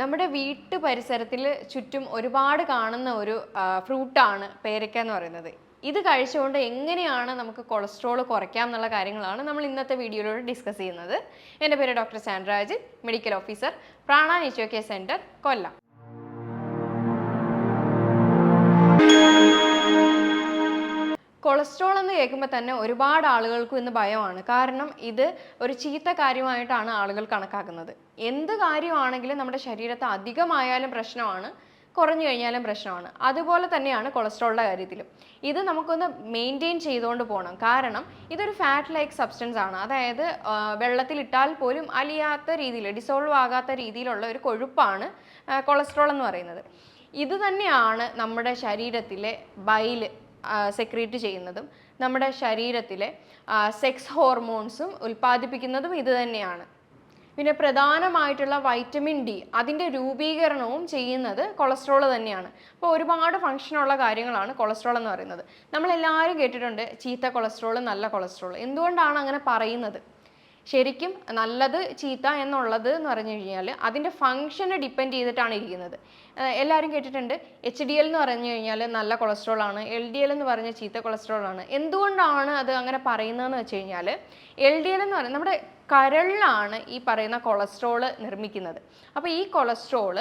നമ്മുടെ വീട്ടു പരിസരത്തിൽ ചുറ്റും ഒരുപാട് കാണുന്ന ഒരു ഫ്രൂട്ടാണ് പേരയ്ക്ക എന്ന് പറയുന്നത്. ഇത് കഴിച്ചുകൊണ്ട് എങ്ങനെയാണ് നമുക്ക് കൊളസ്ട്രോൾ കുറയ്ക്കാം എന്നുള്ള കാര്യങ്ങളാണ് നമ്മൾ ഇന്നത്തെ വീഡിയോയിലൂടെ ഡിസ്കസ് ചെയ്യുന്നത്. എന്റെ പേര് doctor Sandraj medical officer Prana nature care centre Kollam. Cholesterol എന്ന് കേൾക്കുമ്പോൾ തന്നെ ഒരുപാട് ആളുകൾക്കും ഇന്ന് ഭയമാണ്. കാരണം ഇത് ഒരു ചീത്ത കാര്യമായിട്ടാണ് ആളുകൾ കണക്കാക്കുന്നത്. എന്ത് കാര്യമാണെങ്കിലും നമ്മുടെ ശരീരത്തെ അധികമായാലും പ്രശ്നമാണ് കുറഞ്ഞു കഴിഞ്ഞാലും പ്രശ്നമാണ്. അതുപോലെ തന്നെയാണ് കൊളസ്ട്രോളിന്റെ കാര്യത്തിലും. ഇത് നമുക്കൊന്ന് മെയിന്റെയിൻ ചെയ്തുകൊണ്ട് പോകണം കാരണം ഇതൊരു ഫാറ്റ് ലൈക്ക് സബ്സ്റ്റൻസ് ആണ്. അതായത് വെള്ളത്തിലിട്ടാൽ പോലും അലിയാത്ത രീതിയിൽ ഡിസോൾവ് ആകാത്ത രീതിയിലുള്ള ഒരു കൊഴുപ്പാണ് കൊളസ്ട്രോൾ എന്ന് പറയുന്നത്. ഇത് തന്നെയാണ് നമ്മുടെ ശരീരത്തിലെ ബൈൽ സെക്രീറ്റ് ചെയ്യുന്നതും നമ്മുടെ ശരീരത്തിലെ സെക്സ് ഹോർമോൺസും ഉൽപ്പാദിപ്പിക്കുന്നതും ഇത് തന്നെയാണ്. പിന്നെ പ്രധാനമായിട്ടുള്ള വൈറ്റമിൻ ഡി അതിന്റെ രൂപീകരണവും ചെയ്യുന്നത് കൊളസ്ട്രോൾ തന്നെയാണ്. അപ്പോൾ ഒരുപാട് ഫങ്ഷനുള്ള കാര്യങ്ങളാണ് കൊളസ്ട്രോൾ എന്ന് പറയുന്നത്. നമ്മളെല്ലാവരും കേട്ടിട്ടുണ്ട് ചീത്ത കൊളസ്ട്രോൾ നല്ല കൊളസ്ട്രോൾ എന്തുകൊണ്ടാണ് അങ്ങനെ പറയുന്നത്? ശരിക്കും നല്ലത് ചീത്ത എന്നുള്ളത് എന്ന് പറഞ്ഞു കഴിഞ്ഞാൽ അതിന്റെ ഫങ്ഷനെ ഡിപ്പെൻഡ് ചെയ്തിട്ടാണ് ഇരിക്കുന്നത്. എല്ലാവരും കേട്ടിട്ടുണ്ട് എച്ച് ഡി എൽ എന്ന് പറഞ്ഞു കഴിഞ്ഞാൽ നല്ല കൊളസ്ട്രോൾ ആണ് എൽ ഡി എൽ എന്ന് പറഞ്ഞ ചീത്ത കൊളസ്ട്രോൾ ആണ്. എന്തുകൊണ്ടാണ് അത് അങ്ങനെ പറയുന്നതെന്ന് വെച്ച് കഴിഞ്ഞാൽ എൽ ഡി എൽ എന്ന് പറയുന്നത് നമ്മുടെ കരളിലാണ് ഈ പറയുന്ന കൊളസ്ട്രോൾ നിർമ്മിക്കുന്നത്. അപ്പോൾ ഈ കൊളസ്ട്രോൾ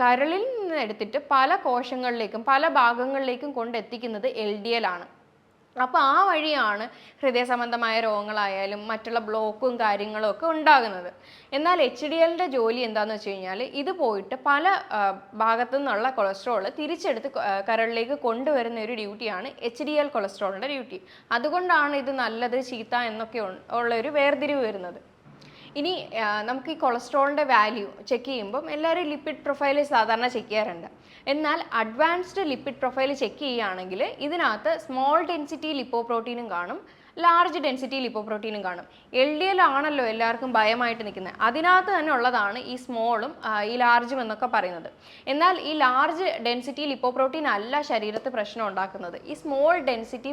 കരളിൽ നിന്ന് എടുത്തിട്ട് പല കോശങ്ങളിലേക്കും പല ഭാഗങ്ങളിലേക്കും കൊണ്ടെത്തിക്കുന്നത് എൽ ഡി എൽ ആണ്. അപ്പോൾ ആ വഴിയാണ് ഹൃദയ സംബന്ധമായ രോഗങ്ങളായാലും മറ്റുള്ള ബ്ലോക്കും കാര്യങ്ങളും ഒക്കെ ഉണ്ടാകുന്നത്. എന്നാൽ എച്ച് ഡി എല്ലിന്റെ ജോലി എന്താണെന്ന് വെച്ച് കഴിഞ്ഞാൽ ഇത് പോയിട്ട് പല ഭാഗത്തു നിന്നുള്ള കൊളസ്ട്രോൾ തിരിച്ചെടുത്ത് കരളിലേക്ക് കൊണ്ടുവരുന്ന ഒരു ഡ്യൂട്ടിയാണ് എച്ച് ഡി എൽ കൊളസ്ട്രോളിന്റെ ഡ്യൂട്ടി അതുകൊണ്ടാണ് ഇത് നല്ലത് ചീത്ത എന്നൊക്കെ ഉള്ള ഒരു വേർതിരിവ് വരുന്നത്. ഇനി നമുക്ക് ഈ കൊളസ്ട്രോളിന്റെ വാല്യൂ ചെക്ക് ചെയ്യുമ്പം എല്ലാവരും ലിപ്പിഡ് പ്രൊഫൈൽ സാധാരണ ചെക്ക് ചെയ്യാറുണ്ട്. എന്നാൽ അഡ്വാൻസ്ഡ് ലിപ്പിഡ് പ്രൊഫൈൽ ചെക്ക് ചെയ്യുകയാണെങ്കിൽ ഇതിനകത്ത് സ്മോൾ ഡെൻസിറ്റി ലിപ്പോപ്രോട്ടീനും കാണും. ലാർജ് ഡെൻസിറ്റി ലിപ്പോപ്രോട്ടീനും കാണും. എൽ ഡി എൽ ആണല്ലോ എല്ലാവർക്കും ഭയമായിട്ട് നിൽക്കുന്നത്. അതിനകത്ത് തന്നെ ഉള്ളതാണ് ഈ സ്മോളും ഈ ലാർജും എന്നൊക്കെ പറയുന്നത്. എന്നാൽ ഈ ലാർജ് ഡെൻസിറ്റി ലിപ്പോപ്രോട്ടീൻ അല്ല ശരീരത്ത് പ്രശ്നം ഉണ്ടാക്കുന്നത്. ഈ സ്മോൾ ഡെൻസിറ്റി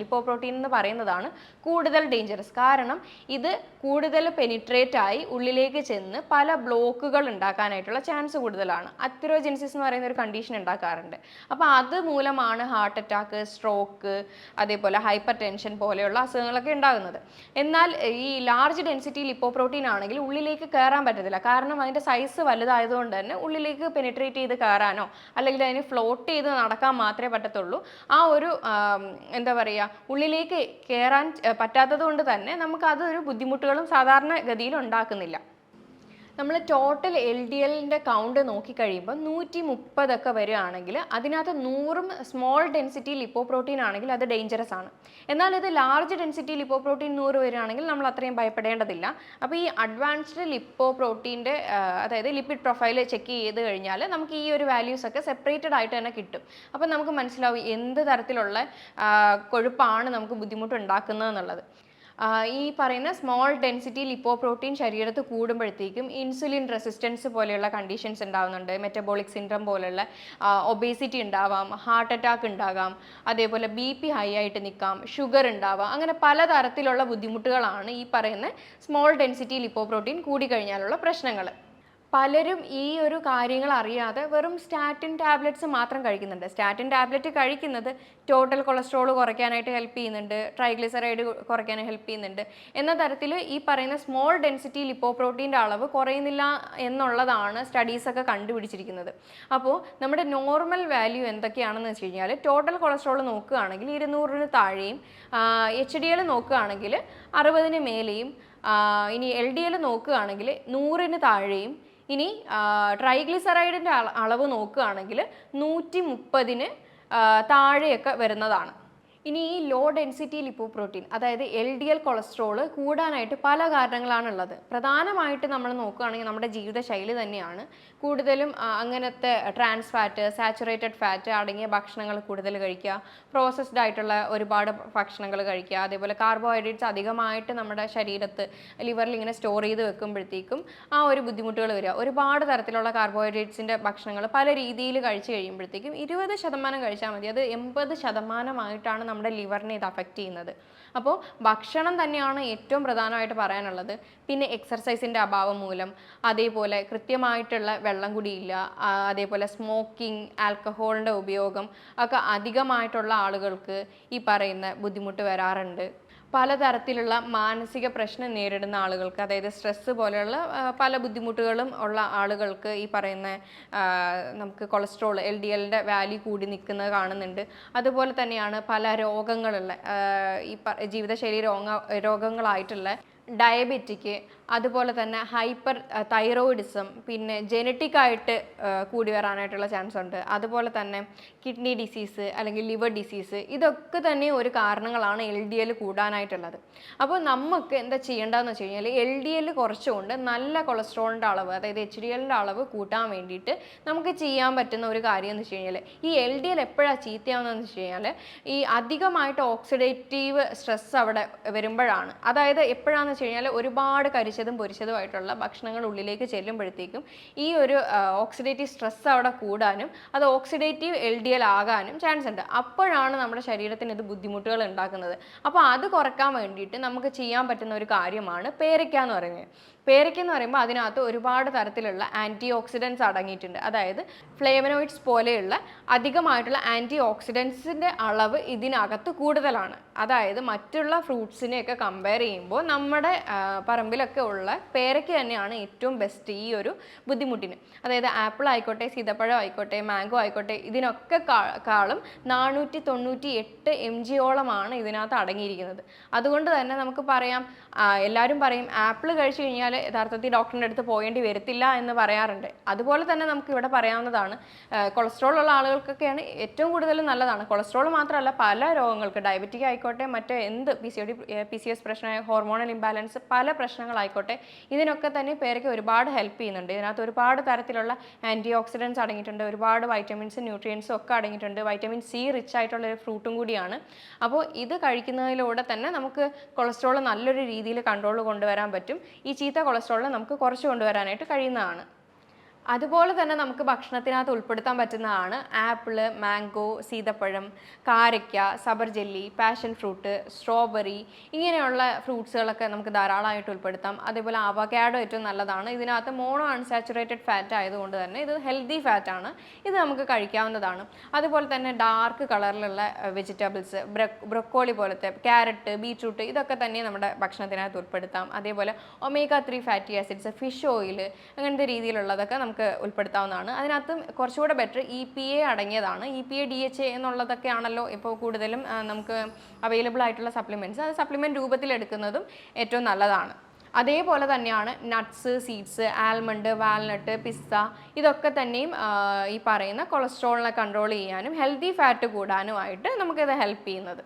ലിപ്പോപ്രോട്ടീൻ എന്ന് പറയുന്നതാണ് കൂടുതൽ ഡേഞ്ചറസ് കാരണം ഇത് കൂടുതൽ പെനിട്രേറ്റ് ആയി ഉള്ളിലേക്ക് ചെന്ന് പല ബ്ലോക്കുകൾ ഉണ്ടാക്കാനായിട്ടുള്ള ചാൻസ് കൂടുതലാണ്. അത്തിരോജെൻസിസ് എന്ന് പറയുന്ന ഒരു കണ്ടീഷൻ ഉണ്ടാക്കാറുണ്ട്. അപ്പോൾ അത് മൂലമാണ് ഹാർട്ട് അറ്റാക്ക് സ്ട്രോക്ക് അതേപോലെ ഹൈപ്പർ ടെൻഷൻ പോലെയുള്ള അസുഖങ്ങളൊക്കെ ഉണ്ടാകുന്നത്. എന്നാൽ ഈ ലാർജ് ഡെൻസിറ്റി ലിപ്പോപ്രോട്ടീൻ ആണെങ്കിൽ ഉള്ളിലേക്ക് കയറാൻ പറ്റത്തില്ല. കാരണം അതിന്റെ സൈസ് വലുതായതുകൊണ്ട് തന്നെ ഉള്ളിലേക്ക് പെനിട്രേറ്റ് ചെയ്ത് കയറാനോ അല്ലെങ്കിൽ അതിന് ഫ്ലോട്ട് ചെയ്ത് നടക്കാൻ മാത്രമേ പറ്റത്തുള്ളൂ. ആ ഒരു എന്താ പറയുക ഉള്ളിലേക്ക് കയറാൻ പറ്റാത്തത് കൊണ്ട് തന്നെ നമുക്ക് അതൊരു ബുദ്ധിമുട്ടുകളും സാധാരണ ഗതിയിൽ ഉണ്ടാക്കുന്നില്ല. നമ്മൾ ടോട്ടൽ എൽ ഡി എല്ലിന്റെ കൗണ്ട് നോക്കിക്കഴിയുമ്പോൾ നൂറ്റി മുപ്പതൊക്കെ വരികയാണെങ്കിൽ അതിനകത്ത് നൂറും സ്മോൾ ഡെൻസിറ്റി ലിപ്പോ പ്രോട്ടീൻ ആണെങ്കിൽ അത് ഡേഞ്ചറസ് ആണ്. എന്നാൽ ഇത് ലാർജ് ഡെൻസിറ്റി ലിപ്പോ പ്രോട്ടീൻ നൂറ് വരികയാണെങ്കിൽ നമ്മൾ അത്രയും ഭയപ്പെടേണ്ടതില്ല. അപ്പോൾ ഈ അഡ്വാൻസ്ഡ് ലിപ്പോ പ്രോട്ടീന്റെ അതായത് ലിപ്പിഡ് പ്രൊഫൈൽ ചെക്ക് ചെയ്ത് കഴിഞ്ഞാൽ നമുക്ക് ഈ ഒരു വാല്യൂസ് ഒക്കെ സെപ്പറേറ്റഡ് ആയിട്ട് തന്നെ കിട്ടും. അപ്പോൾ നമുക്ക് മനസ്സിലാവും എന്ത് തരത്തിലുള്ള കൊഴുപ്പാണ് നമുക്ക് ബുദ്ധിമുട്ട് ഉണ്ടാക്കുന്നത് എന്നുള്ളത്. ഈ പറയുന്ന സ്മോൾ ഡെൻസിറ്റി ലിപ്പോ പ്രോട്ടീൻ ശരീരത്ത് കൂടുമ്പോഴത്തേക്കും ഇൻസുലിൻ റെസിസ്റ്റൻസ് പോലെയുള്ള കണ്ടീഷൻസ് ഉണ്ടാവുന്നുണ്ട്. മെറ്റബോളിക് സിൻഡ്രം പോലെയുള്ള ഒബേസിറ്റി ഉണ്ടാവാം ഹാർട്ട് അറ്റാക്ക് ഉണ്ടാകാം അതേപോലെ ബി പി ഹൈ ആയിട്ട് നിൽക്കാം ഷുഗർ ഉണ്ടാവാം അങ്ങനെ പലതരത്തിലുള്ള ബുദ്ധിമുട്ടുകളാണ് ഈ പറയുന്ന സ്മോൾ ഡെൻസിറ്റി ലിപ്പോ പ്രോട്ടീൻ കൂടിക്കഴിഞ്ഞാലുള്ള പ്രശ്നങ്ങൾ പലരും ഈ ഒരു കാര്യങ്ങൾ അറിയാതെ വെറും സ്റ്റാറ്റിൻ ടാബ്ലറ്റ്സ് മാത്രം കഴിക്കുന്നുണ്ട്. സ്റ്റാറ്റിൻ ടാബ്ലറ്റ് കഴിക്കുന്നത് ടോട്ടൽ കൊളസ്ട്രോൾ കുറയ്ക്കാനായിട്ട് ഹെൽപ്പ് ചെയ്യുന്നുണ്ട്. ട്രൈഗ്ലിസറൈഡ് കുറയ്ക്കാൻ ഹെൽപ്പ് ചെയ്യുന്നുണ്ട്. എന്ന തരത്തിൽ ഈ പറയുന്ന സ്മോൾ ഡെൻസിറ്റി ലിപ്പോപ്രോട്ടീന്റെ അളവ് കുറയുന്നില്ല എന്നുള്ളതാണ് സ്റ്റഡീസൊക്കെ കണ്ടുപിടിച്ചിരിക്കുന്നത്. അപ്പോൾ നമ്മുടെ നോർമൽ വാല്യൂ എന്തൊക്കെയാണെന്ന് വെച്ച് കഴിഞ്ഞാൽ ടോട്ടൽ കൊളസ്ട്രോൾ നോക്കുകയാണെങ്കിൽ ഇരുന്നൂറിന് താഴെയും എച്ച് ഡി എൽ നോക്കുകയാണെങ്കിൽ അറുപതിന് മേലെയും ഇനി എൽ ഡി എൽ നോക്കുകയാണെങ്കിൽ നൂറിന് താഴെയും ഇനി ട്രൈഗ്ലിസറൈഡിന്റെ അളവ് നോക്കുകയാണെങ്കിൽ നൂറ്റി മുപ്പതിന് താഴെയൊക്കെ വരുന്നതാണ്. ഇനി ഈ ലോ ഡെൻസിറ്റി ലിപ്പോ പ്രോട്ടീൻ അതായത് എൽ ഡി എൽ കൊളസ്ട്രോൾ കൂടാനായിട്ട് പല കാരണങ്ങളാണുള്ളത്. പ്രധാനമായിട്ട് നമ്മൾ നോക്കുകയാണെങ്കിൽ നമ്മുടെ ജീവിതശൈലി തന്നെയാണ്. കൂടുതലും അങ്ങനത്തെ ട്രാൻസ് ഫാറ്റ് സാച്ചുറേറ്റഡ് ഫാറ്റ് അടങ്ങിയ ഭക്ഷണങ്ങൾ കൂടുതൽ കഴിക്കുക. പ്രോസസ്ഡ് ആയിട്ടുള്ള ഒരുപാട് ഭക്ഷണങ്ങൾ കഴിക്കുക. അതേപോലെ കാർബോഹൈഡ്രേറ്റ്സ് അധികമായിട്ട് നമ്മുടെ ശരീരത്ത് ലിവറിൽ ഇങ്ങനെ സ്റ്റോർ ചെയ്ത് വെക്കുമ്പോഴത്തേക്കും ആ ഒരു ബുദ്ധിമുട്ടുകൾ വരിക. ഒരുപാട് തരത്തിലുള്ള കാർബോഹൈഡ്രേറ്റ്സിന്റെ ഭക്ഷണങ്ങൾ പല രീതിയിൽ കഴിച്ചു കഴിയുമ്പോഴത്തേക്കും ഇരുപത് ശതമാനം കഴിച്ചാൽ മതി. അത് എൺപത് ശതമാനമായിട്ടാണ് നമ്മുടെ നമ്മുടെ ലിവറിനെ ഇത് അഫക്റ്റ് ചെയ്യുന്നത്. അപ്പോൾ ഭക്ഷണം തന്നെയാണ് ഏറ്റവും പ്രധാനമായിട്ട് പറയാനുള്ളത്. പിന്നെ എക്സർസൈസിന്റെ അഭാവം മൂലം. അതേപോലെ കൃത്യമായിട്ടുള്ള വെള്ളം കുടിയില്ല അതേപോലെ സ്മോക്കിംഗ് ആൽക്കഹോളിന്റെ ഉപയോഗം ഒക്കെ അധികമായിട്ടുള്ള ആളുകൾക്ക് ഈ പറയുന്ന ബുദ്ധിമുട്ട് വരാറുണ്ട്. പലതരത്തിലുള്ള മാനസിക പ്രശ്നം നേരിടുന്ന ആളുകൾക്ക് അതായത് സ്ട്രെസ്സ് പോലെയുള്ള പല ബുദ്ധിമുട്ടുകളും ഉള്ള ആളുകൾക്ക് ഈ പറയുന്ന നമുക്ക് കൊളസ്ട്രോൾ എൽ ഡി എല്ലിന്റെ വാല്യൂ കൂടി നിൽക്കുന്നത് കാണുന്നുണ്ട്. അതുപോലെ തന്നെയാണ് പല രോഗങ്ങളുള്ള ഈ ജീവിതശൈലി രോഗ രോഗങ്ങളായിട്ടുള്ള ഡയബറ്റിക് അതുപോലെ തന്നെ ഹൈപ്പർ തൈറോയിഡിസം പിന്നെ ജനറ്റിക് ആയിട്ട് കൂടി വരാനായിട്ടുള്ള ചാൻസ് ഉണ്ട് അതുപോലെ തന്നെ കിഡ്നി ഡിസീസ് അല്ലെങ്കിൽ ലിവർ ഡിസീസ് ഇതൊക്കെ തന്നെ ഒരു കാരണങ്ങളാണ് എൽ ഡി എൽ കൂടാനായിട്ടുള്ളത്. അപ്പോൾ നമുക്ക് എന്താ ചെയ്യേണ്ടതെന്ന് വെച്ച് കഴിഞ്ഞാൽ എൽ ഡി എൽ കുറച്ചുകൊണ്ട് നല്ല കൊളസ്ട്രോളിന്റെ അളവ് അതായത് എച്ച് ഡി എല്ലിന്റെ അളവ് കൂട്ടാൻ വേണ്ടിയിട്ട് നമുക്ക് ചെയ്യാൻ പറ്റുന്ന ഒരു കാര്യം എന്ന് വെച്ച് കഴിഞ്ഞാൽ ഈ എൽ ഡി എൽ എപ്പോഴാണ് ചീത്തയാവുന്നതെന്ന് വെച്ച് കഴിഞ്ഞാൽ ഈ അധികമായിട്ട് ഓക്സിഡേറ്റീവ് സ്ട്രെസ് അവിടെ വരുമ്പോഴാണ്. അതായത് എപ്പോഴാണെന്ന് വെച്ച് കഴിഞ്ഞാൽ ഒരുപാട് കരിച്ചതും പൊരിച്ചതുമായിട്ടുള്ള ഭക്ഷണങ്ങൾ ഉള്ളിലേക്ക് ചെല്ലുമ്പോഴത്തേക്കും ഈ ഒരു ഓക്സിഡേറ്റീവ് സ്ട്രെസ് അവിടെ കൂടാനും അത് ഓക്സിഡേറ്റീവ് എൽ ഡി എൽ ആകാനും ചാൻസ് ഉണ്ട്. അപ്പോഴാണ് നമ്മുടെ ശരീരത്തിന് ഇത് ബുദ്ധിമുട്ടുകൾ ഉണ്ടാക്കുന്നത്. അപ്പോൾ അത് കുറയ്ക്കാൻ വേണ്ടിയിട്ട് നമുക്ക് ചെയ്യാൻ പറ്റുന്ന ഒരു കാര്യമാണ് പേരയ്ക്ക എന്ന് പറയുന്നത്. പേരയ്ക്ക എന്ന് പറയുമ്പോൾ അതിനകത്ത് ഒരുപാട് തരത്തിലുള്ള ആന്റി ഓക്സിഡൻസ് അടങ്ങിയിട്ടുണ്ട്. അതായത് ഫ്ലേവനോയിഡ്സ് പോലെയുള്ള അധികമായിട്ടുള്ള ആന്റി ഓക്സിഡൻസിന്റെ അളവ് ഇതിനകത്ത് കൂടുതലാണ്. അതായത് മറ്റുള്ള ഫ്രൂട്ട്സിനെയൊക്കെ കമ്പയർ ചെയ്യുമ്പോൾ നമ്മുടെ പറമ്പിലൊക്കെ ഉള്ള പേരയ്ക്ക് തന്നെയാണ് ഏറ്റവും ബെസ്റ്റ് ഈ ഒരു ബുദ്ധിമുട്ടിന്. അതായത് ആപ്പിൾ ആയിക്കോട്ടെ സീതപ്പഴം ആയിക്കോട്ടെ മാംഗോ ആയിക്കോട്ടെ ഇതിനൊക്കെ കാളും നാനൂറ്റി തൊണ്ണൂറ്റി എട്ട് എം ജിയോളമാണ് ഇതിനകത്ത് അടങ്ങിയിരിക്കുന്നത്. അതുകൊണ്ട് തന്നെ നമുക്ക് പറയാം എല്ലാവരും പറയും ആപ്പിൾ കഴിച്ചു കഴിഞ്ഞാൽ യഥാർത്ഥത്തിൽ ഡോക്ടറിന്റെ അടുത്ത് പോകേണ്ടി വരത്തില്ല എന്ന് പറയാറുണ്ട്. അതുപോലെ തന്നെ നമുക്ക് ഇവിടെ പറയാവുന്നതാണ് കൊളസ്ട്രോൾ ഉള്ള ആളുകൾക്കൊക്കെയാണ് ഏറ്റവും കൂടുതൽ നല്ലതാണ്. കൊളസ്ട്രോൾ മാത്രമല്ല പല രോഗങ്ങൾക്ക് ഡയബറ്റിക് ആയിക്കോട്ടെ മറ്റ് എന്ത് P C O D P C S പ്രശ്നമായ hormonal imbalance പല പ്രശ്നങ്ങളായിക്കോട്ടെ ഇതിനൊക്കെ തന്നെ പേരൊക്കെ ഒരുപാട് ഹെൽപ്പ് ചെയ്യുന്നുണ്ട്. ഇതിനകത്ത് ഒരുപാട് തരത്തിലുള്ള ആന്റി ഓക്സിഡൻസ് അടങ്ങിയിട്ടുണ്ട് ഒരുപാട് വൈറ്റമിൻസും ന്യൂട്രിയൻസും ഒക്കെ അടങ്ങിയിട്ടുണ്ട്. വൈറ്റമിൻ സി റിച്ച് ആയിട്ടുള്ള ഒരു ഫ്രൂട്ടും കൂടിയാണ്. അപ്പോൾ ഇത് കഴിക്കുന്നതിലൂടെ തന്നെ നമുക്ക് കൊളസ്ട്രോൾ നല്ലൊരു രീതിയിൽ കൺട്രോൾ കൊണ്ടുവരാൻ പറ്റും. ഈ ചീത്ത കൊളസ്ട്രോളിനെ നമുക്ക് കുറച്ച് കൊണ്ടുവരാനായിട്ട് കഴിയുന്നതാണ്. അതുപോലെ തന്നെ നമുക്ക് ഭക്ഷണത്തിനകത്ത് ഉൾപ്പെടുത്താൻ പറ്റുന്നതാണ് ആപ്പിൾ മാംഗോ സീതപ്പഴം കാരയ്ക്ക സബർ ജെല്ലി പാഷൻ ഫ്രൂട്ട് സ്ട്രോബെറി ഇങ്ങനെയുള്ള ഫ്രൂട്ട്സുകളൊക്കെ നമുക്ക് ധാരാളമായിട്ട് ഉൾപ്പെടുത്താം. അതേപോലെ അവകാഡോ ഏറ്റവും നല്ലതാണ്. ഇതിനകത്ത് മോണോ അൺസാച്ചുറേറ്റഡ് ഫാറ്റ് ആയതുകൊണ്ട് തന്നെ ഇത് ഹെൽത്തി ഫാറ്റ് ആണ് ഇത് നമുക്ക് കഴിക്കാവുന്നതാണ്. അതുപോലെ തന്നെ ഡാർക്ക് കളറിലുള്ള വെജിറ്റബിൾസ് ബ്രൊക്കോളി പോലത്തെ ക്യാരറ്റ് ബീറ്റ്റൂട്ട് ഇതൊക്കെ തന്നെ നമ്മുടെ ഭക്ഷണത്തിനകത്ത് ഉൾപ്പെടുത്താം. അതേപോലെ omega three fatty acids fish oil അങ്ങനത്തെ രീതിയിലുള്ളതൊക്കെ നമുക്ക് ഉൾപ്പെടുത്താവുന്നതാണ്. അതിനകത്ത് കുറച്ചുകൂടെ ബെറ്റർ ഇ പി എ അടങ്ങിയതാണ്. E P A D H A എന്നുള്ളതൊക്കെ ആണല്ലോ ഇപ്പോൾ കൂടുതലും നമുക്ക് അവൈലബിൾ ആയിട്ടുള്ള സപ്ലിമെന്റ്സ് അത് സപ്ലിമെന്റ് രൂപത്തിൽ എടുക്കുന്നതും ഏറ്റവും നല്ലതാണ്. അതേപോലെ തന്നെയാണ് നട്ട്സ് സീഡ്സ് ആൽമണ്ട് വാൽനട്ട് പിസ്ത ഇതൊക്കെ തന്നെയും ഈ പറയുന്ന കൊളസ്ട്രോളിനെ കൺട്രോൾ ചെയ്യാനും ഹെൽത്തി ഫാറ്റ് കൂടാനുമായിട്ട് നമുക്കിത് ഹെൽപ്പ് ചെയ്യുന്നത്.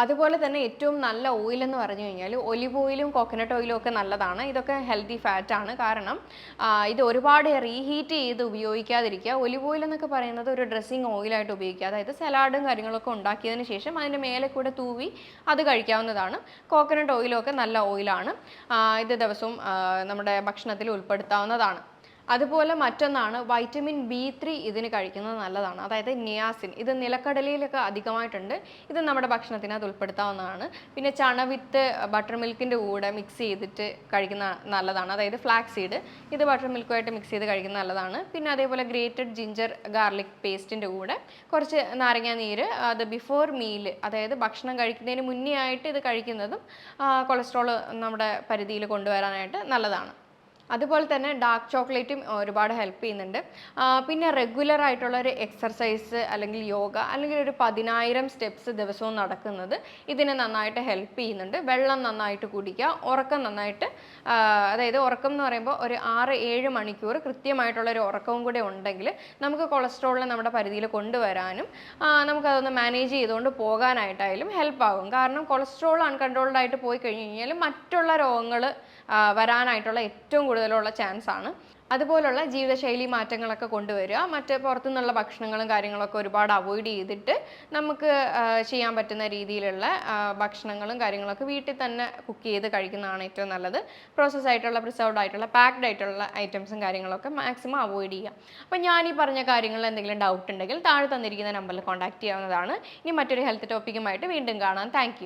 അതുപോലെ തന്നെ ഏറ്റവും നല്ല ഓയിൽ എന്ന് പറഞ്ഞു കഴിഞ്ഞാൽ ഒലിവ് ഓയിലും കോക്കനട്ട് ഓയിലും ഒക്കെ നല്ലതാണ്. ഇതൊക്കെ ഹെൽത്തി ഫാറ്റ് ആണ്. കാരണം ഇത് ഒരുപാട് റീഹീറ്റ് ചെയ്ത് ഉപയോഗിക്കാതിരിക്കുക. ഒലിവ് ഓയിൽ എന്നൊക്കെ പറയുന്നത് ഒരു ഡ്രസ്സിങ് ഓയിലായിട്ട് ഉപയോഗിക്കുക. അതായത് സലാഡും കാര്യങ്ങളൊക്കെ ഉണ്ടാക്കിയതിന് ശേഷം അതിന്റെ മേലെ കൂടെ തൂവി അത് കഴിക്കാവുന്നതാണ്. കോക്കനട്ട് ഓയിലും ഒക്കെ നല്ല ഓയിലാണ് ഇത് ദിവസവും നമ്മുടെ ഭക്ഷണത്തിൽ ഉൾപ്പെടുത്താവുന്നതാണ്. അതുപോലെ മറ്റൊന്നാണ് വൈറ്റമിൻ ബി ത്രീ ഇതിന് കഴിക്കുന്നത് നല്ലതാണ്. അതായത് നിയാസിൻ. ഇത് നിലക്കടലയിലൊക്കെ അധികമായിട്ടുണ്ട്. ഇത് നമ്മുടെ ഭക്ഷണത്തിനകത്ത് ഉൾപ്പെടുത്താവുന്നതാണ്. പിന്നെ ചണവിത്ത് ബട്ടർ മിൽക്കിന്റെ കൂടെ മിക്സ് ചെയ്തിട്ട് കഴിക്കുന്ന നല്ലതാണ്. അതായത് ഫ്ലാക്സ് സീഡ് ഇത് ബട്ടർ മിൽക്കുമായിട്ട് മിക്സ് ചെയ്ത് കഴിക്കുന്ന നല്ലതാണ്. പിന്നെ അതേപോലെ ഗ്രേറ്റഡ് ജിഞ്ചർ ഗാർലിക് പേസ്റ്റിന്റെ കൂടെ കുറച്ച് നാരങ്ങ നീര് അത് ബിഫോർ മീൽ അതായത് ഭക്ഷണം കഴിക്കുന്നതിന് മുന്നേ ആയിട്ട് ഇത് കഴിക്കുന്നതും കൊളസ്ട്രോൾ നമ്മുടെ പരിധിയിൽ കൊണ്ടുവരാനായിട്ട് നല്ലതാണ്. അതുപോലെ തന്നെ ഡാർക്ക് ചോക്ലേറ്റും ഒരുപാട് ഹെൽപ്പ് ചെയ്യുന്നുണ്ട്. പിന്നെ റെഗുലർ ആയിട്ടുള്ള ഒരു എക്സർസൈസ് അല്ലെങ്കിൽ യോഗ അല്ലെങ്കിൽ ഒരു പതിനായിരം സ്റ്റെപ്സ് ദിവസവും നടക്കുന്നത് ഇതിനെ നന്നായിട്ട് ഹെൽപ്പ് ചെയ്യുന്നുണ്ട്. വെള്ളം നന്നായിട്ട് കുടിക്കുക ഉറക്കം നന്നായിട്ട് അതായത് ഉറക്കം എന്ന് പറയുമ്പോൾ ഒരു ആറ് ഏഴ് മണിക്കൂർ കൃത്യമായിട്ടുള്ള ഒരു ഉറക്കവും കൂടെ ഉണ്ടെങ്കിൽ നമുക്ക് കൊളസ്ട്രോളിനെ നമ്മുടെ പരിധിയിൽ കൊണ്ടുവരാനും നമുക്കതൊന്ന് മാനേജ് ചെയ്തുകൊണ്ട് പോകാനായിട്ടായാലും ഹെൽപ്പ് ആകും. കാരണം കൊളസ്ട്രോൾ അൺകൺട്രോൾഡ് ആയിട്ട് പോയി കഴിഞ്ഞു കഴിഞ്ഞാൽ മറ്റുള്ള രോഗങ്ങൾ വരാനായിട്ടുള്ള ഏറ്റവും കൂടുതലുള്ള ചാൻസ് ആണ്. അതുപോലുള്ള ജീവിതശൈലി മാറ്റങ്ങളൊക്കെ കൊണ്ടുവരിക. മറ്റ് പുറത്തുനിന്നുള്ള ഭക്ഷണങ്ങളും കാര്യങ്ങളൊക്കെ ഒരുപാട് അവോയ്ഡ് ചെയ്തിട്ട് നമുക്ക് ചെയ്യാൻ പറ്റുന്ന രീതിയിലുള്ള ഭക്ഷണങ്ങളും കാര്യങ്ങളൊക്കെ വീട്ടിൽ തന്നെ കുക്ക് ചെയ്ത് കഴിക്കുന്നതാണ് ഏറ്റവും നല്ലത്. പ്രോസസ് ആയിട്ടുള്ള പ്രിസർവ്ഡ് ആയിട്ടുള്ള പാക്ഡ് ആയിട്ടുള്ള ഐറ്റംസും കാര്യങ്ങളൊക്കെ മാക്സിമം അവോയ്ഡ് ചെയ്യുക. അപ്പം ഞാൻ ഈ പറഞ്ഞ കാര്യങ്ങളിൽ എന്തെങ്കിലും ഡൗട്ട് ഉണ്ടെങ്കിൽ താഴെ തന്നിരിക്കുന്ന നമ്പറിൽ കോൺടാക്ട് ചെയ്യാവുന്നതാണ്. ഇനി മറ്റൊരു ഹെൽത്ത് ടോപ്പിക്കുമായിട്ട് വീണ്ടും കാണാം. താങ്ക്